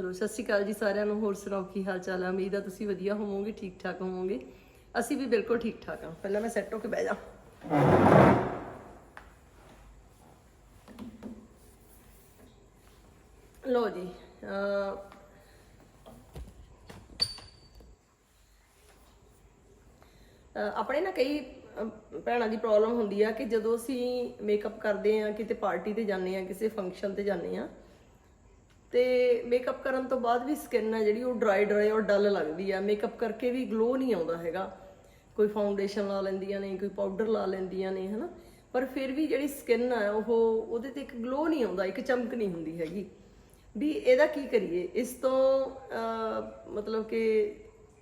ਚਲੋ, ਸਤਿ ਸ਼੍ਰੀ ਅਕਾਲ ਜੀ ਸਾਰਿਆਂ ਨੂੰ। ਹੋਰ ਸੁਣਾਓ, ਕੀ ਹਾਲ ਚਾਲ ਹੈ ਉਮੀਦ ਆ ਤੁਸੀਂ ਵਧੀਆ ਹੋਵੋਗੇ ਠੀਕ ਠਾਕ ਹੋਵੋਗੇ। ਅਸੀਂ ਵੀ ਬਿਲਕੁਲ ਠੀਕ ਠਾਕ ਹਾਂ ਪਹਿਲਾਂ ਮੈਂ ਸੈੱਟ ਹੋ ਕੇ ਬਹਿ ਜਾ। ਲੋ ਜੀ ਆਪਣੇ ਨਾ ਕਈ ਭੈਣਾਂ ਦੀ ਪ੍ਰੋਬਲਮ ਹੁੰਦੀ ਆ ਕਿ ਜਦੋਂ ਅਸੀਂ ਮੇਕਅਪ ਕਰਦੇ ਆ, ਕਿਤੇ ਪਾਰਟੀ ਤੇ ਜਾਂਦੇ ਆ, ਕਿਸੇ ਫੰਕਸ਼ਨ ਤੇ ਜਾਂਦੇ ਆ ਤੇ ਮੇਕਅਪ ਕਰਨ ਤੋਂ ਬਾਅਦ ਵੀ ਸਕਿਨ ਹੈ ਜਿਹੜੀ ਉਹ ਡਰਾਈ ਡਰਾਈ ਔਰ ਡਲ ਲੱਗਦੀ ਆ ਮੇਕਅਪ ਕਰਕੇ ਵੀ ਗਲੋ ਨਹੀਂ ਆਉਂਦਾ ਹੈਗਾ। ਕੋਈ ਫਾਊਂਡੇਸ਼ਨ ਲਾ ਲੈਂਦੀਆਂ ਨੇ, ਕੋਈ ਪਾਊਡਰ ਲਾ ਲੈਂਦੀਆਂ ਨੇ, ਹਨਾ? ਪਰ ਫਿਰ ਵੀ ਜਿਹੜੀ ਸਕਿਨ ਆ ਉਹ ਉਹਦੇ ਤੇ ਇੱਕ ਗਲੋ ਨਹੀਂ ਆਉਂਦਾ, ਇੱਕ ਚਮਕ ਨਹੀਂ ਹੁੰਦੀ ਹੈਗੀ। ਵੀ ਇਹਦਾ ਕੀ ਕਰੀਏ? ਇਸ ਤੋਂ ਮਤਲਬ ਕਿ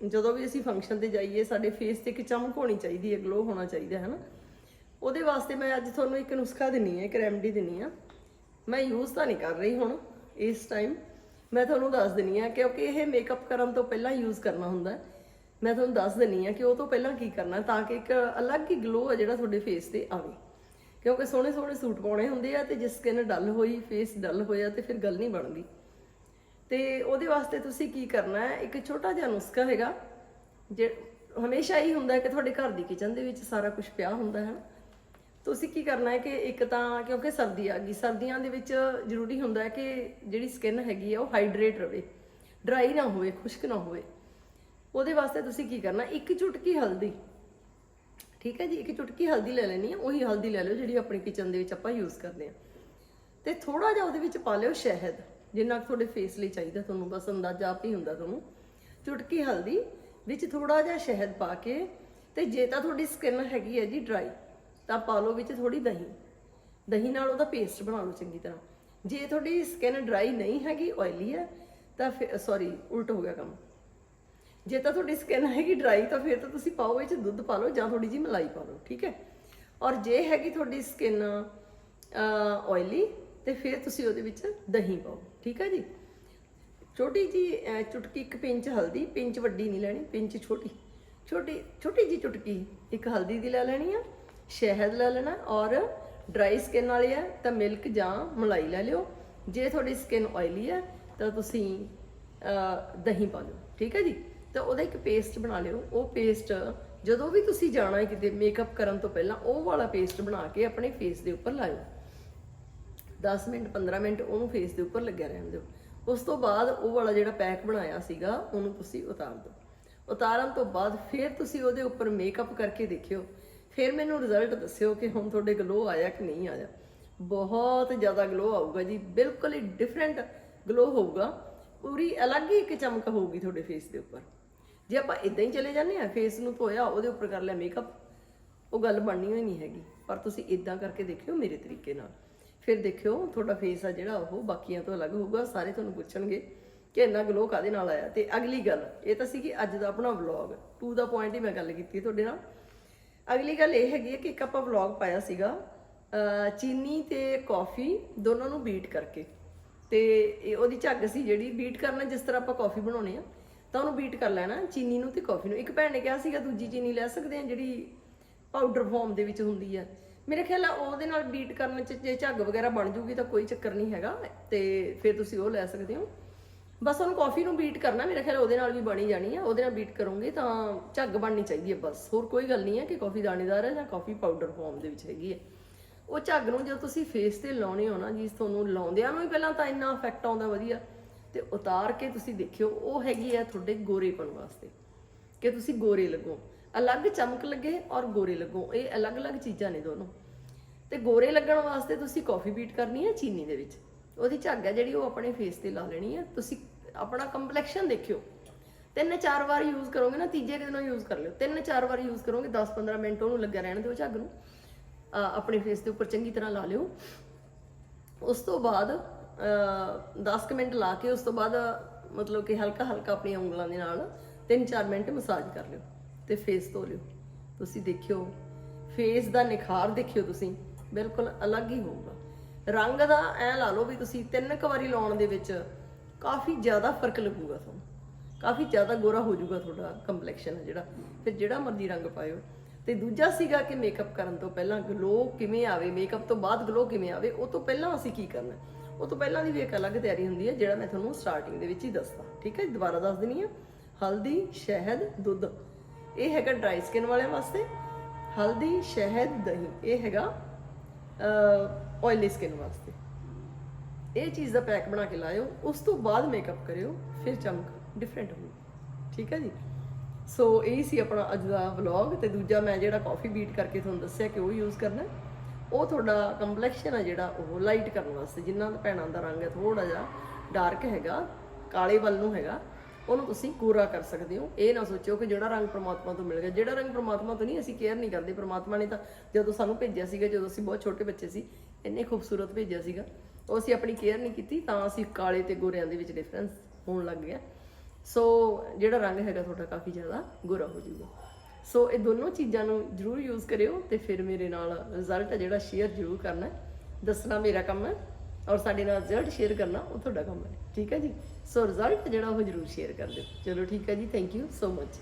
ਜਦੋਂ ਵੀ ਅਸੀਂ ਫੰਕਸ਼ਨ ਤੇ ਜਾਈਏ, ਸਾਡੇ ਫੇਸ ਤੇ ਇੱਕ ਚਮਕ ਹੋਣੀ ਚਾਹੀਦੀ ਹੈ ਗਲੋ ਹੋਣਾ ਚਾਹੀਦਾ ਹੈ ਨਾ ਉਹਦੇ ਵਾਸਤੇ ਮੈਂ ਅੱਜ ਤੁਹਾਨੂੰ ਇੱਕ ਨੁਸਖਾ ਦਿੰਨੀ ਹੈ, ਇੱਕ ਰੈਮਡੀ ਦਿੰਨੀ ਆ ਮੈਂ ਯੂਜ਼ ਤਾਂ ਨਹੀਂ ਕਰ ਰਹੀ ਹੁਣ। ਇਸ ਟਾਈਮ ਮੈਂ ਤੁਹਾਨੂੰ ਦੱਸ ਦਿੰਨੀ ਆ ਕਿਉਂਕਿ ਇਹ ਮੇਕਅਪ ਕਰਨ ਤੋਂ ਪਹਿਲਾਂ ਯੂਜ਼ ਕਰਨਾ ਹੁੰਦਾ ਮੈਂ ਤੁਹਾਨੂੰ ਦੱਸ ਦਿੰਨੀ ਆ ਕਿ ਉਹ ਤੋਂ ਪਹਿਲਾਂ ਕੀ ਕਰਨਾ ਤਾਂ ਕਿ ਇੱਕ ਅਲੱਗ ਹੀ ਗਲੋ ਆ ਜਿਹੜਾ ਤੁਹਾਡੇ ਫੇਸ ਤੇ ਆਵੇ। ਕਿਉਂਕਿ ਸੋਹਣੇ ਸੋਹਣੇ ਸੂਟ ਪਾਉਣੇ ਹੁੰਦੇ ਆ ਤੇ ਜੇ ਸਕਿਨ ਡਲ ਹੋਈ ਫੇਸ ਡਲ ਹੋਇਆ ਤੇ ਫਿਰ ਗੱਲ ਨਹੀਂ ਬਣਦੀ। ਤੇ ਉਹਦੇ ਵਾਸਤੇ ਤੁਸੀਂ ਕੀ ਕਰਨਾ ਹੈ, ਇੱਕ ਛੋਟਾ ਜਿਹਾ ਨੁਸਖਾ ਹੈਗਾ, ਜੇ ਹਮੇਸ਼ਾ ਹੀ ਹੁੰਦਾ ਕਿ ਤੁਹਾਡੇ ਘਰ ਦੀ ਕਿਚਨ ਦੇ ਵਿੱਚ ਸਾਰਾ ਕੁਝ ਪਿਆ ਹੁੰਦਾ ਹੈ ਤੁਸੀਂ ਕੀ ਕਰਨਾ ਹੈ ਕਿ ਇੱਕ ਤਾਂ ਕਿਉਂਕਿ ਸਰਦੀ ਆ ਗਈ, ਸਰਦੀਆਂ ਦੇ ਵਿੱਚ ਜ਼ਰੂਰੀ ਹੁੰਦਾ ਹੈ ਕਿ ਜਿਹੜੀ ਸਕਿਨ ਹੈਗੀ ਆ ਉਹ ਹਾਈਡਰੇਟ ਰਵੇ ਡਰਾਈ ਨਾ ਹੋਵੇ, ਖੁਸ਼ਕ ਨਾ ਹੋਵੇ। ਉਹਦੇ ਵਾਸਤੇ ਤੁਸੀਂ ਕੀ ਕਰਨਾ, ਇੱਕ ਚੁਟਕੀ ਹਲਦੀ, ਠੀਕ ਹੈ ਜੀ, ਇੱਕ ਚੁਟਕੀ ਹਲਦੀ ਲੈ ਲੈਣੀ ਹੈ ਉਹੀ ਹਲਦੀ ਲੈ ਲਓ ਜਿਹੜੀ ਆਪਣੀ ਕਿਚਨ ਦੇ ਵਿੱਚ ਆਪਾਂ ਯੂਜ਼ ਕਰਦੇ ਆ ਤੇ ਥੋੜਾ ਜਿਹਾ ਉਹਦੇ ਵਿੱਚ ਪਾ ਲਿਓ ਸ਼ਹਿਦ, ਜਿੰਨਾ ਕੁ ਤੁਹਾਡੇ ਫੇਸ ਲਈ ਚਾਹੀਦਾ ਤੁਹਾਨੂੰ ਬਸ ਅੰਦਾਜ਼ਾ ਆਪ ਹੀ ਹੁੰਦਾ ਤੁਹਾਨੂੰ। ਚੁਟਕੀ ਹਲਦੀ ਵਿੱਚ ਥੋੜਾ ਜਿਹਾ ਸ਼ਹਿਦ ਪਾ ਕੇ, ਤੇ ਜੇ ਤਾਂ ਤੁਹਾਡੀ ਸਕਿਨ ਹੈਗੀ ਹੈ ਜੀ ਡਰਾਈ ਤਾਂ ਪਾ ਲਓ ਵਿੱਚ ਥੋੜੀ ਦਹੀਂ। ਦਹੀਂ ਨਾਲ ਉਹਦਾ ਪੇਸਟ ਬਣਾ ਲਓ ਚੰਗੀ ਤਰ੍ਹਾਂ। ਜੇ ਤੁਹਾਡੀ ਸਕਿਨ ਡਰਾਈ ਨਹੀਂ ਹੈਗੀ ਆਇਲੀ ਹੈ, ਤਾਂ ਫਿਰ ਸੌਰੀ ਉਲਟ ਹੋ ਗਿਆ ਕੰਮ। ਜੇ ਤਾਂ ਤੁਹਾਡੀ ਸਕਿਨ ਹੈਗੀ ਡਰਾਈ ਤਾਂ ਫਿਰ ਤਾਂ ਤੁਸੀਂ ਪਾਓ, ਵਿੱਚ ਦੁੱਧ ਪਾ ਲਓ ਜਾਂ ਥੋੜੀ ਜਿਹੀ ਮਲਾਈ ਪਾ ਲਓ, ਠੀਕ ਹੈ? ਔਰ ਜੇ ਹੈਗੀ ਤੁਹਾਡੀ ਸਕਿਨ ਆਇਲੀ ਤੇ ਫਿਰ ਤੁਸੀਂ ਉਹਦੇ ਵਿੱਚ ਦਹੀਂ ਪਾਓ, ਠੀਕ ਹੈ ਜੀ? ਛੋਟੀ ਜੀ ਚੁਟਕੀ, ਇੱਕ ਪਿੰਚ ਹਲਦੀ, ਪਿੰਚ ਵੱਡੀ ਨਹੀਂ ਲੈਣੀ, ਪਿੰਚ ਛੋਟੀ। ਛੋਟੀ ਛੋਟੀ ਜੀ ਚੁਟਕੀ, ਇੱਕ ਹਲਦੀ ਦੀ ਲੈ ਲੈਣੀ ਆ ਸ਼ਹਿਦ ਲੈ ਲੈਣਾ ਔਰ ਡਰਾਈ ਸਕਿਨ ਵਾਲੀ ਹੈ ਤਾਂ ਮਿਲਕ ਜਾਂ ਮਲਾਈ ਲੈ ਲਿਓ। ਜੇ ਤੁਹਾਡੀ ਸਕਿਨ ਆਇਲੀ ਹੈ ਤਾਂ ਤੁਸੀਂ ਦਹੀਂ ਪਾ ਲਓ, ਠੀਕ ਹੈ ਜੀ? ਤਾਂ ਉਹਦਾ ਇੱਕ ਪੇਸਟ ਬਣਾ ਲਿਓ। ਉਹ ਪੇਸਟ ਜਦੋਂ ਵੀ ਤੁਸੀਂ ਜਾਣਾ ਹੈ ਕਿਤੇ ਮੇਕਅਪ ਕਰਨ ਤੋਂ ਪਹਿਲਾਂ, ਉਹ ਵਾਲਾ ਪੇਸਟ ਬਣਾ ਕੇ ਆਪਣੇ ਫੇਸ ਦੇ ਉੱਪਰ ਲਾਇਓ। 10 ਮਿੰਟ 15 ਮਿੰਟ ਉਹਨੂੰ ਫੇਸ ਦੇ ਉੱਪਰ ਲੱਗਿਆ ਰਹਿਣ ਦਿਓ। ਉਸ ਤੋਂ ਬਾਅਦ ਉਹ ਵਾਲਾ ਜਿਹੜਾ ਪੈਕ ਬਣਾਇਆ ਸੀਗਾ, ਉਹਨੂੰ ਤੁਸੀਂ ਉਤਾਰ ਦਿਓ। ਉਤਾਰਨ ਤੋਂ ਬਾਅਦ ਫਿਰ ਤੁਸੀਂ ਉਹਦੇ ਉੱਪਰ ਮੇਕਅਪ ਕਰਕੇ ਦੇਖਿਓ ਫਿਰ ਮੈਨੂੰ ਰਿਜ਼ਲਟ ਦੱਸਿਓ ਕਿ ਹੁਣ ਤੁਹਾਡੇ ਗਲੋ ਆਇਆ ਕਿ ਨਹੀਂ ਆਇਆ। ਬਹੁਤ ਜ਼ਿਆਦਾ ਗਲੋ ਆਊਗਾ ਜੀ, ਬਿਲਕੁਲ ਹੀ ਡਿਫਰੈਂਟ ਗਲੋ ਹੋਊਗਾ। ਪੂਰੀ ਅਲੱਗ ਹੀ ਇੱਕ ਚਮਕ ਹੋਊਗੀ ਤੁਹਾਡੇ ਫੇਸ ਦੇ ਉੱਪਰ। ਜੇ ਆਪਾਂ ਇਦਾਂ ਹੀ ਚਲੇ ਜਾਂਦੇ ਆ ਫੇਸ ਨੂੰ ਧੋਇਆ, ਉਹਦੇ ਉੱਪਰ ਕਰ ਲਿਆ ਮੇਕਅਪ ਉਹ ਗੱਲ ਬਣਨੀ ਹੋਈ ਨਹੀਂ ਹੈਗੀ। ਪਰ ਤੁਸੀਂ ਇਦਾਂ ਕਰਕੇ ਦੇਖਿਓ ਮੇਰੇ ਤਰੀਕੇ ਨਾਲ। ਫਿਰ ਦੇਖਿਓ, ਤੁਹਾਡਾ ਫੇਸ ਆ ਜਿਹੜਾ, ਉਹ ਬਾਕੀਆਂ ਤੋਂ ਅਲੱਗ ਹੋਊਗਾ, ਸਾਰੇ ਤੁਹਾਨੂੰ ਪੁੱਛਣਗੇ ਕਿ ਇੰਨਾ ਗਲੋ ਕਾਦੇ ਨਾਲ ਆਇਆ। ਤੇ ਅਗਲੀ ਗੱਲ, ਇਹ ਤਾਂ ਸੀ ਕਿ ਅੱਜ ਦਾ ਆਪਣਾ ਵਲੌਗ ਟੂ ਦਾ ਪੁਆਇੰਟ ਹੀ ਮੈਂ ਗੱਲ ਕੀਤੀ ਤੁਹਾਡੇ ਨਾਲ। ਅਗਲੀ ਗੱਲ ਇਹ ਹੈਗੀ ਹੈ ਕਿ ਇੱਕ ਆਪਾਂ ਵਲੌਗ ਪਾਇਆ ਸੀਗਾ ਚੀਨੀ ਤੇ ਕਾਫੀ ਦੋਨਾਂ ਨੂੰ ਬੀਟ ਕਰਕੇ। ਤੇ ਇਹ ਉਹਦੀ ਝੱਗ ਸੀ ਜਿਹੜੀ ਬੀਟ ਕਰਨਾ, ਜਿਸ ਤਰ੍ਹਾਂ ਆਪਾਂ ਕਾਫੀ ਬਣਾਉਣੇ ਆ, ਤਾਂ ਉਹਨੂੰ ਬੀਟ ਕਰ ਲੈਣਾ, ਚੀਨੀ ਨੂੰ ਤੇ ਕਾਫੀ ਨੂੰ। ਇੱਕ ਭੈਣ ਨੇ ਕਿਹਾ ਸੀਗਾ, ਦੂਜੀ ਚੀਨੀ ਲੈ ਸਕਦੇ ਆ, ਜਿਹੜੀ ਪਾਊਡਰ ਫਾਰਮ ਦੇ ਵਿੱਚ ਹੁੰਦੀ ਆ। ਮੇਰੇ ਖਿਆਲ ਆ, ਉਹਦੇ ਨਾਲ ਬੀਟ ਕਰਨ ਚ ਜੇ ਝੱਗ ਵਗੈਰਾ ਬਣ ਜੂਗੀ ਤਾਂ ਕੋਈ ਚੱਕਰ ਨਹੀਂ ਹੈਗਾ, ਤੇ ਫਿਰ ਤੁਸੀਂ ਉਹ ਲੈ ਸਕਦੇ ਹੋ। ਬਸ ਉਹਨੂੰ ਕਾਫੀ ਨੂੰ ਬੀਟ ਕਰਨਾ, ਮੇਰਾ ਖਿਆਲ ਉਹਦੇ ਨਾਲ ਵੀ ਬਣੀ ਜਾਣੀ ਆ, ਉਹਦੇ ਨਾਲ ਬੀਟ ਕਰੋਗੇ ਤਾਂ ਝੱਗ ਬਣਨੀ ਚਾਹੀਦੀ ਹੈ ਬਸ। ਹੋਰ ਕੋਈ ਗੱਲ ਨਹੀਂ ਹੈ ਕਿ ਕਾਫੀ ਦਾਣੇਦਾਰ ਹੈ ਜਾਂ ਕਾਫੀ ਪਾਊਡਰ ਫਾਰਮ ਦੇ ਵਿੱਚ ਹੈਗੀ ਹੈ ਉਹ ਝੱਗ ਨੂੰ ਜਦੋਂ ਤੁਸੀਂ ਫੇਸ ਤੇ ਲਾਉਣੇ ਹੋ ਨਾ ਜੀ ਤੁਹਾਨੂੰ ਲਾਉਂਦਿਆਂ ਨੂੰ ਹੀ ਪਹਿਲਾਂ ਤਾਂ ਇੰਨਾ ਇਫੈਕਟ ਆਉਂਦਾ ਵਧੀਆ, ਤੇ ਉਤਾਰ ਕੇ ਤੁਸੀਂ ਦੇਖਿਓ, ਉਹ ਹੈਗੀ ਆ ਤੁਹਾਡੇ ਗੋਰੇਪਣ ਵਾਸਤੇ, ਕਿ ਤੁਸੀਂ ਗੋਰੇ ਲੱਗੋ। ਅਲੱਗ ਚਮਕ ਲੱਗੇ ਔਰ ਗੋਰੇ ਲੱਗੋ, ਇਹ ਅਲੱਗ-ਅਲੱਗ ਚੀਜ਼ਾਂ ਨੇ ਦੋਨੋਂ। ਤੇ ਗੋਰੇ ਲੱਗਣ ਵਾਸਤੇ ਤੁਸੀਂ ਕਾਫੀ ਬੀਟ ਕਰਨੀ ਹੈ ਚੀਨੀ ਦੇ ਵਿੱਚ। ਉਹਦੀ ਝੱਗ ਹੈ ਜਿਹੜੀ ਉਹ ਆਪਣੇ ਫੇਸ ਤੇ ਲਾ ਲੈਣੀ ਹੈ ਤੁਸੀਂ ਆਪਣਾ ਕੰਪਲੈਕਸ਼ਨ ਦੇਖਿਓ। ਤਿੰਨ ਚਾਰ ਵਾਰ ਯੂਜ਼ ਕਰੋਗੇ ਨਾ, ਤੀਜੇ ਦਿਨ ਯੂਜ਼ ਕਰ ਲਿਓ। ਤਿੰਨ ਚਾਰ ਵਾਰ ਯੂਜ਼ ਕਰੋਗੇ 10-15 ਮਿੰਟ ਉਹਨੂੰ ਲੱਗਿਆ ਰਹਿਣ ਦਿਓ ਝੱਗ ਨੂੰ। ਆਪਣੇ ਫੇਸ ਦੇ ਉੱਪਰ ਚੰਗੀ ਤਰ੍ਹਾਂ ਲਾ ਲਿਓ। ਉਸ ਤੋਂ ਬਾਅਦ ਅਹ 10 ਕੁ ਮਿੰਟ ਲਾ ਕੇ ਉਸ ਤੋਂ ਬਾਅਦ, ਮਤਲਬ ਕਿ ਹਲਕਾ ਹਲਕਾ ਆਪਣੀਆਂ ਉਂਗਲਾਂ ਦੇ ਨਾਲ 3-4 ਮਿੰਟ ਮਸਾਜ ਕਰ ਲਿਓ ਤੇ ਫੇਸ ਧੋ ਲਿਓ। ਤੁਸੀਂ ਦੇਖਿਓ ਫੇਸ ਦਾ ਨਿਖਾਰ ਦੇਖਿਓ ਤੁਸੀਂ। ਬਿਲਕੁਲ ਅਲੱਗ ਹੀ ਹੋਊਗਾ। ਰੰਗ ਦਾ ਐ ਲਾ ਲਓ ਵੀ ਤੁਸੀਂ ਤਿੰਨ ਕੁ ਵਾਰੀ ਲਾਉਣ ਦੇ ਵਿੱਚ ਕਾਫੀ ਜ਼ਿਆਦਾ ਫ਼ਰਕ ਲੱਗੂਗਾ ਤੁਹਾਨੂੰ। ਕਾਫੀ ਜ਼ਿਆਦਾ ਗੋਰਾ ਹੋ ਜਾਊਗਾ ਤੁਹਾਡਾ ਕੰਪਲੈਕਸ਼ਨ ਹੈ ਜਿਹੜਾ। ਫਿਰ ਜਿਹੜਾ ਮਰਜ਼ੀ ਰੰਗ ਪਾਇਓ। ਤੇ ਦੂਜਾ ਸੀਗਾ ਕਿ ਮੇਕਅਪ ਕਰਨ ਤੋਂ ਪਹਿਲਾਂ ਗਲੋ ਕਿਵੇਂ ਆਵੇ ਮੇਕਅਪ ਤੋਂ ਬਾਅਦ ਗਲੋ ਕਿਵੇਂ ਆਵੇ, ਉਹ ਤੋਂ ਪਹਿਲਾਂ ਅਸੀਂ ਕੀ ਕਰਨਾ ਉਹ ਤੋਂ ਪਹਿਲਾਂ ਦੀ ਵੀ ਇੱਕ ਅਲੱਗ ਤਿਆਰੀ ਹੁੰਦੀ ਹੈ, ਜਿਹੜਾ ਮੈਂ ਤੁਹਾਨੂੰ ਸਟਾਰਟਿੰਗ ਦੇ ਵਿੱਚ ਹੀ ਦੱਸਦਾ। ਠੀਕ ਹੈ ਦੁਬਾਰਾ ਦੱਸ ਦਿੰਨੀ ਆ ਹਲਦੀ, ਸ਼ਹਿਦ, ਦੁੱਧ। ਇਹ ਹੈਗਾ ਡਰਾਈ ਸਕਿਨ ਵਾਲਿਆਂ ਵਾਸਤੇ। ਹਲਦੀ, ਸ਼ਹਿਦ, ਦਹੀਂ। ਇਹ ਹੈਗਾ ਆਇਲੀ ਸਕਿਨ ਵਾਸਤੇ। ਇਹ ਚੀਜ਼ ਦਾ ਪੈਕ ਬਣਾ ਕੇ ਲਾਇਓ, ਉਸ ਤੋਂ ਬਾਅਦ ਮੇਕਅਪ ਕਰਿਓ, ਫਿਰ ਚਮਕ ਡਿਫਰੈਂਟ ਹੋਊ। ਠੀਕ ਹੈ ਜੀ? ਸੋ ਇਹ ਸੀ ਆਪਣਾ ਅੱਜ ਦਾ ਵਲੌਗ ਤੇ ਦੂਜਾ ਮੈਂ ਜਿਹੜਾ ਕਾਫੀ ਬੀਟ ਕਰਕੇ ਤੁਹਾਨੂੰ ਦੱਸਿਆ ਕਿ ਉਹ ਯੂਜ਼ ਕਰਨਾ। ਉਹ ਤੁਹਾਡਾ ਕੰਪਲੈਕਸ਼ਨ ਹੈ ਜਿਹੜਾ, ਉਹ ਲਾਈਟ ਕਰਨ ਵਾਸਤੇ। ਜਿਨ੍ਹਾਂ ਦਾ ਭੈਣਾਂ ਦਾ ਰੰਗ ਹੈ ਥੋੜਾ ਜਿਹਾ ਡਾਰਕ ਹੈਗਾ, ਕਾਲੇ ਵੱਲ ਨੂੰ ਹੈਗਾ। ਉਹਨੂੰ ਤੁਸੀਂ ਗੋਰਾ ਕਰ ਸਕਦੇ ਹੋ। ਇਹ ਨਾ ਸੋਚਿਓ ਕਿ ਜਿਹੜਾ ਰੰਗ ਪ੍ਰਮਾਤਮਾ ਤੋਂ ਮਿਲ ਗਿਆ। ਜਿਹੜਾ ਰੰਗ ਪ੍ਰਮਾਤਮਾ ਤੋਂ ਨਹੀਂ, ਅਸੀਂ ਕੇਅਰ ਨਹੀਂ ਕਰਦੇ। ਪ੍ਰਮਾਤਮਾ ਨੇ ਤਾਂ ਜਦੋਂ ਸਾਨੂੰ ਭੇਜਿਆ ਸੀਗਾ, ਜਦੋਂ ਅਸੀਂ ਬਹੁਤ ਛੋਟੇ ਬੱਚੇ ਸੀ, ਇੰਨੇ ਖੂਬਸੂਰਤ ਭੇਜਿਆ ਸੀਗਾ, ਉਹ ਅਸੀਂ ਆਪਣੀ ਕੇਅਰ ਨਹੀਂ ਕੀਤੀ, ਤਾਂ ਅਸੀਂ ਕਾਲੇ ਤੇ ਗੋਰਿਆਂ ਦੇ ਵਿੱਚ ਡਿਫਰੈਂਸ ਹੋਣ ਲੱਗ ਗਿਆ। ਸੋ ਜਿਹੜਾ ਰੰਗ ਹੈਗਾ ਤੁਹਾਡਾ ਕਾਫੀ ਜ਼ਿਆਦਾ ਗੋਰਾ ਹੋ ਜਾਊਗਾ। ਸੋ ਇਹ ਦੋਨੋਂ ਚੀਜ਼ਾਂ ਨੂੰ ਜਰੂਰ ਯੂਜ਼ ਕਰਿਓ ਤੇ ਫਿਰ ਮੇਰੇ ਨਾਲ ਰਿਜ਼ਲਟ ਜਿਹੜਾ ਸ਼ੇਅਰ ਜਰੂਰ ਕਰਨਾ ਦੱਸਣਾ ਮੇਰਾ ਕੰਮ ਹੈ। ਔਰ ਸਾਡੇ ਨਾਲ ਰਿਜ਼ਲਟ ਸ਼ੇਅਰ ਕਰਨਾ, ਉਹ ਤੁਹਾਡਾ ਕੰਮ ਹੈ। ਠੀਕ ਹੈ ਜੀ? ਸੋ ਰਿਜ਼ਲਟ ਜਿਹੜਾ ਉਹ ਜਰੂਰ ਸ਼ੇਅਰ ਕਰ ਦਿਓ। ਚਲੋ ਠੀਕ ਹੈ ਜੀ ਥੈਂਕ ਯੂ ਸੋ ਮਚ